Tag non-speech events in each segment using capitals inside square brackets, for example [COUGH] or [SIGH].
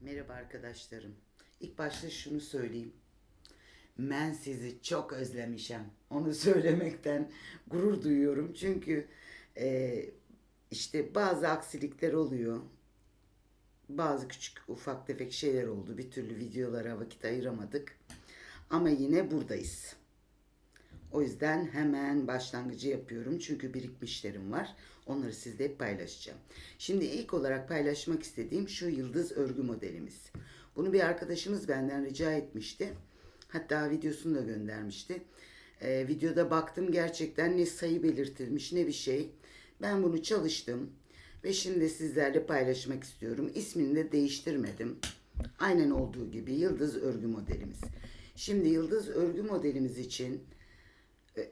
Merhaba arkadaşlarım. İlk başta şunu söyleyeyim. Ben sizi çok özlemişim. Onu [LAUGHS] söylemekten gurur duyuyorum. Çünkü e, işte bazı aksilikler oluyor. Bazı küçük ufak tefek şeyler oldu. Bir türlü videolara vakit ayıramadık. Ama yine buradayız. O yüzden hemen başlangıcı yapıyorum. Çünkü birikmişlerim var. Onları sizle paylaşacağım. Şimdi ilk olarak paylaşmak istediğim şu yıldız örgü modelimiz. Bunu bir arkadaşımız benden rica etmişti. Hatta videosunu da göndermişti. Ee, videoda baktım gerçekten ne sayı belirtilmiş ne bir şey. Ben bunu çalıştım ve şimdi sizlerle paylaşmak istiyorum. İsmini de değiştirmedim. Aynen olduğu gibi yıldız örgü modelimiz. Şimdi yıldız örgü modelimiz için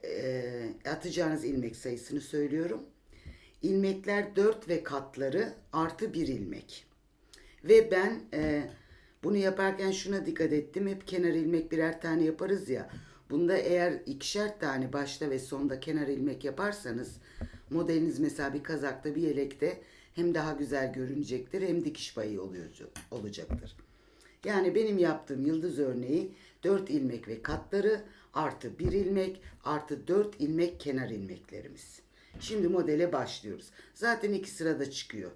e, atacağınız ilmek sayısını söylüyorum. İlmekler 4 ve katları artı 1 ilmek. Ve ben e, bunu yaparken şuna dikkat ettim. Hep kenar ilmek birer tane yaparız ya. Bunda eğer ikişer tane başta ve sonda kenar ilmek yaparsanız modeliniz mesela bir kazakta bir yelekte hem daha güzel görünecektir hem dikiş payı oluyor, olacaktır. Yani benim yaptığım yıldız örneği 4 ilmek ve katları artı 1 ilmek artı 4 ilmek kenar ilmeklerimiz. Şimdi modele başlıyoruz. Zaten iki sırada çıkıyor.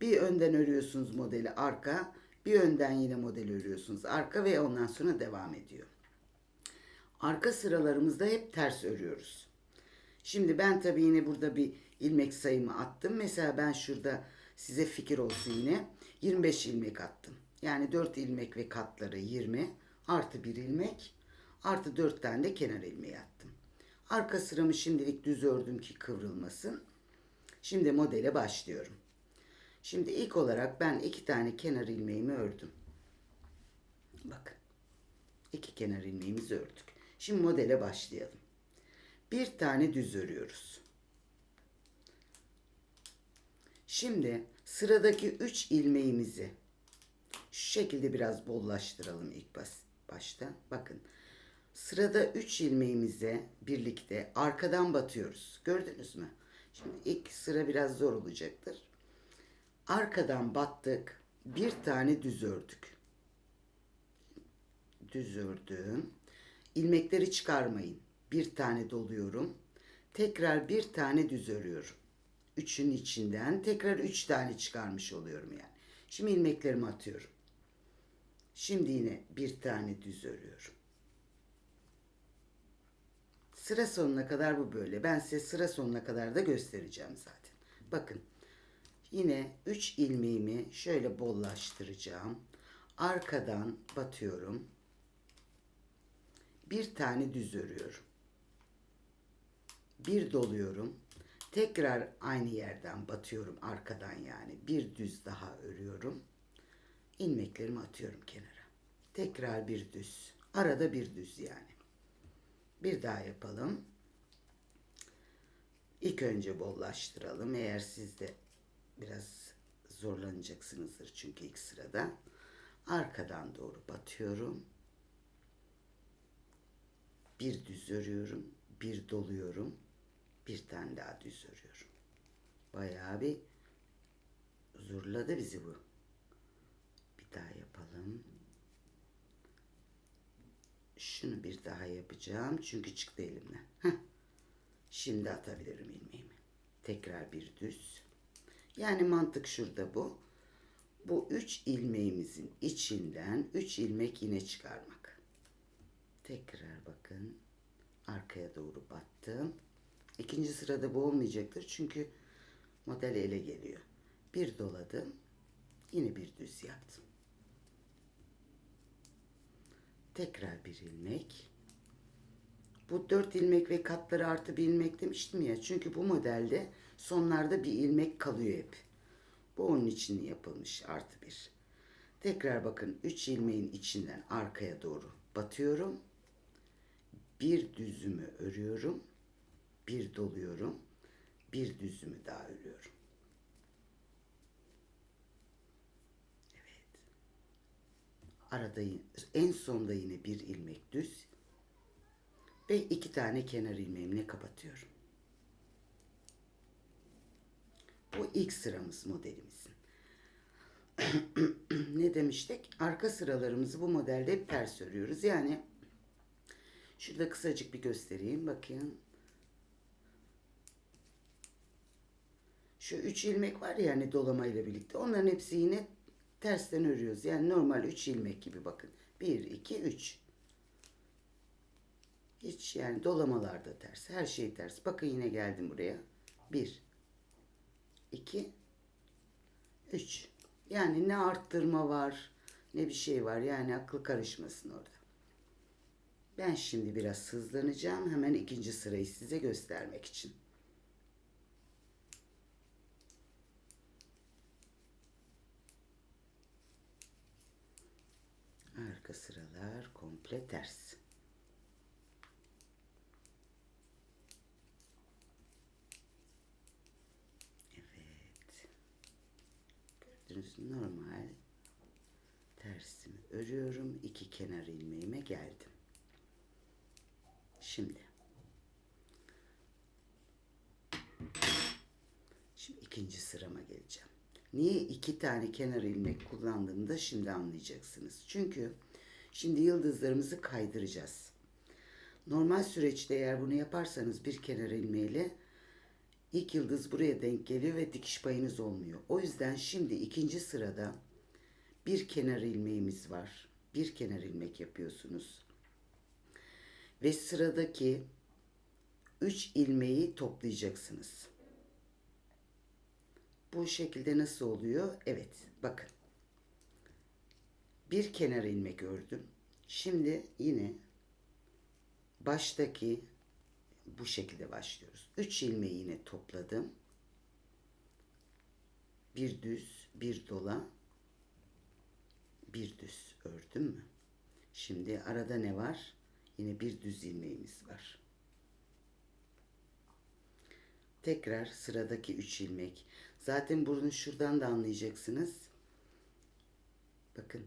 Bir önden örüyorsunuz modeli arka, bir önden yine model örüyorsunuz arka ve ondan sonra devam ediyor. Arka sıralarımızda hep ters örüyoruz. Şimdi ben tabii yine burada bir ilmek sayımı attım. Mesela ben şurada size fikir olsun yine 25 ilmek attım. Yani 4 ilmek ve katları 20 artı 1 ilmek artı 4 tane de kenar ilmeği attım. Arka sıramı şimdilik düz ördüm ki kıvrılmasın. Şimdi modele başlıyorum. Şimdi ilk olarak ben iki tane kenar ilmeğimi ördüm. Bakın. iki kenar ilmeğimizi ördük. Şimdi modele başlayalım. Bir tane düz örüyoruz. Şimdi sıradaki 3 ilmeğimizi şu şekilde biraz bollaştıralım ilk bas, başta. Bakın sırada 3 ilmeğimize birlikte arkadan batıyoruz. Gördünüz mü? Şimdi ilk sıra biraz zor olacaktır. Arkadan battık. Bir tane düz ördük. Düz ördüm. İlmekleri çıkarmayın. Bir tane doluyorum. Tekrar bir tane düz örüyorum. Üçün içinden tekrar üç tane çıkarmış oluyorum yani. Şimdi ilmeklerimi atıyorum. Şimdi yine bir tane düz örüyorum. Sıra sonuna kadar bu böyle. Ben size sıra sonuna kadar da göstereceğim zaten. Bakın. Yine 3 ilmeğimi şöyle bollaştıracağım. Arkadan batıyorum. Bir tane düz örüyorum. Bir doluyorum. Tekrar aynı yerden batıyorum arkadan yani. Bir düz daha örüyorum. İlmeklerimi atıyorum kenara. Tekrar bir düz. Arada bir düz yani. Bir daha yapalım. İlk önce bollaştıralım. Eğer siz de biraz zorlanacaksınızdır çünkü ilk sırada. Arkadan doğru batıyorum. Bir düz örüyorum. Bir doluyorum. Bir tane daha düz örüyorum. Bayağı bir zorladı bizi bu. Daha yapalım. Şunu bir daha yapacağım. Çünkü çıktı elimden. Heh. Şimdi atabilirim ilmeğimi. Tekrar bir düz. Yani mantık şurada bu. Bu üç ilmeğimizin içinden üç ilmek yine çıkarmak. Tekrar bakın. Arkaya doğru battım. İkinci sırada bu olmayacaktır. Çünkü model ele geliyor. Bir doladım. Yine bir düz yaptım. Tekrar bir ilmek. Bu dört ilmek ve katları artı bir ilmek demiştim ya. Çünkü bu modelde sonlarda bir ilmek kalıyor hep. Bu onun için yapılmış artı bir. Tekrar bakın üç ilmeğin içinden arkaya doğru batıyorum. Bir düzümü örüyorum. Bir doluyorum. Bir düzümü daha örüyorum. Arada en sonda yine bir ilmek düz ve iki tane kenar ilmeğimle kapatıyorum. Bu ilk sıramız modelimizin. [CLEARS THROAT] Ne demiştik? Arka sıralarımızı bu modelde hep ters örüyoruz. Yani şurada kısacık bir göstereyim. Bakın. Şu üç ilmek var ya hani dolamayla birlikte. Onların hepsi yine tersten örüyoruz. Yani normal üç ilmek gibi bakın. Bir, iki, üç. Hiç yani dolamalarda ters. Her şey ters. Bakın yine geldim buraya. Bir, iki, üç. Yani ne arttırma var ne bir şey var. Yani akıl karışmasın orada. Ben şimdi biraz hızlanacağım. Hemen ikinci sırayı size göstermek için. Sıralar komple ters. Evet. Gördüğünüz normal tersimi örüyorum. İki kenar ilmeğime geldim. Şimdi. Şimdi ikinci sırama geleceğim. Niye iki tane kenar ilmek kullandığımı da şimdi anlayacaksınız. Çünkü şimdi yıldızlarımızı kaydıracağız. Normal süreçte eğer bunu yaparsanız bir kenar ilmeğiyle ilk yıldız buraya denk geliyor ve dikiş payınız olmuyor. O yüzden şimdi ikinci sırada bir kenar ilmeğimiz var. Bir kenar ilmek yapıyorsunuz. Ve sıradaki 3 ilmeği toplayacaksınız. Bu şekilde nasıl oluyor? Evet, bakın. Bir kenar ilmek ördüm. Şimdi yine baştaki bu şekilde başlıyoruz. 3 ilmeği yine topladım. Bir düz, bir dola, bir düz ördüm mü? Şimdi arada ne var? Yine bir düz ilmeğimiz var. Tekrar sıradaki 3 ilmek. Zaten bunu şuradan da anlayacaksınız. Bakın.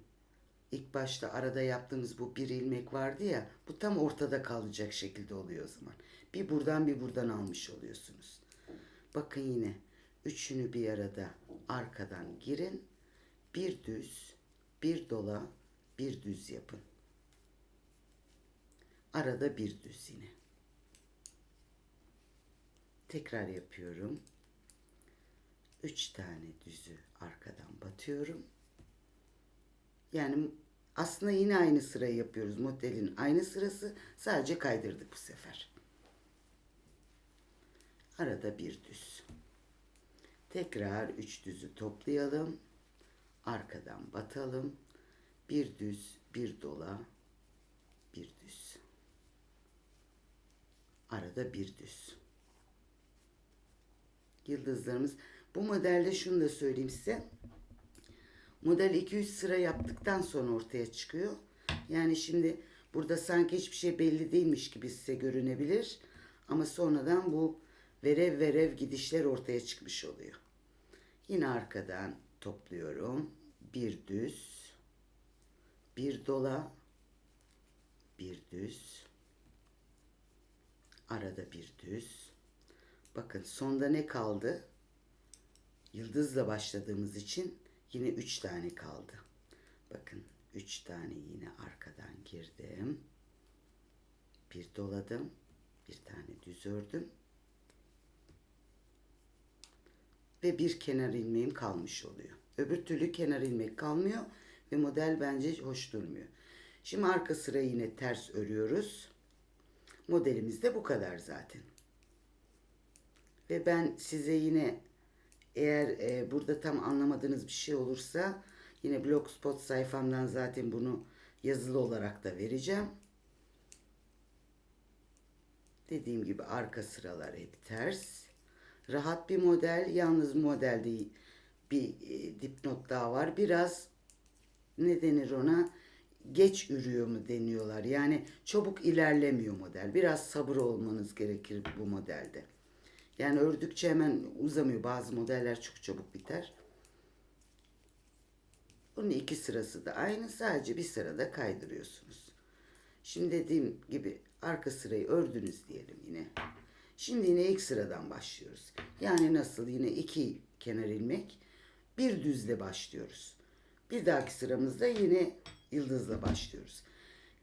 İlk başta arada yaptığımız bu bir ilmek vardı ya. Bu tam ortada kalacak şekilde oluyor o zaman. Bir buradan bir buradan almış oluyorsunuz. Bakın yine. Üçünü bir arada arkadan girin. Bir düz, bir dola, bir düz yapın. Arada bir düz yine. Tekrar yapıyorum. Üç tane düzü arkadan batıyorum. Yani aslında yine aynı sırayı yapıyoruz. Modelin aynı sırası sadece kaydırdık bu sefer. Arada bir düz. Tekrar üç düzü toplayalım. Arkadan batalım. Bir düz, bir dola, bir düz. Arada bir düz. Yıldızlarımız. Bu modelde şunu da söyleyeyim size. Model 2-3 sıra yaptıktan sonra ortaya çıkıyor. Yani şimdi burada sanki hiçbir şey belli değilmiş gibi size görünebilir. Ama sonradan bu verev verev gidişler ortaya çıkmış oluyor. Yine arkadan topluyorum. Bir düz, bir dola, bir düz, arada bir düz. Bakın sonda ne kaldı? Yıldızla başladığımız için yine üç tane kaldı. Bakın üç tane yine arkadan girdim. Bir doladım. Bir tane düz ördüm. Ve bir kenar ilmeğim kalmış oluyor. Öbür türlü kenar ilmek kalmıyor ve model bence hoş durmuyor. Şimdi arka sıra yine ters örüyoruz. Modelimiz de bu kadar zaten. Ve ben size yine eğer e, burada tam anlamadığınız bir şey olursa yine blogspot sayfamdan zaten bunu yazılı olarak da vereceğim. Dediğim gibi arka sıralar hep ters. Rahat bir model. Yalnız model değil. Bir e, dipnot daha var. Biraz ne denir ona? Geç ürüyor mu deniyorlar. Yani çabuk ilerlemiyor model. Biraz sabır olmanız gerekir bu modelde. Yani ördükçe hemen uzamıyor. Bazı modeller çok çabuk biter. Bunun iki sırası da aynı. Sadece bir sırada kaydırıyorsunuz. Şimdi dediğim gibi arka sırayı ördünüz diyelim yine. Şimdi yine ilk sıradan başlıyoruz. Yani nasıl? Yine iki kenar ilmek. Bir düzle başlıyoruz. Bir dahaki sıramızda yine yıldızla başlıyoruz.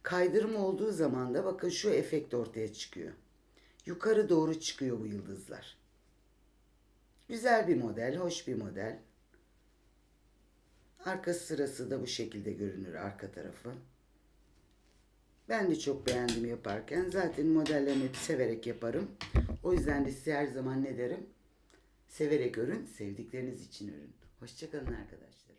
Kaydırma olduğu zaman da bakın şu efekt ortaya çıkıyor. Yukarı doğru çıkıyor bu yıldızlar. Güzel bir model, hoş bir model. Arka sırası da bu şekilde görünür arka tarafı. Ben de çok beğendim yaparken. Zaten modellerimi severek yaparım. O yüzden de size her zaman ne derim? Severek örün, sevdikleriniz için örün. Hoşçakalın arkadaşlar.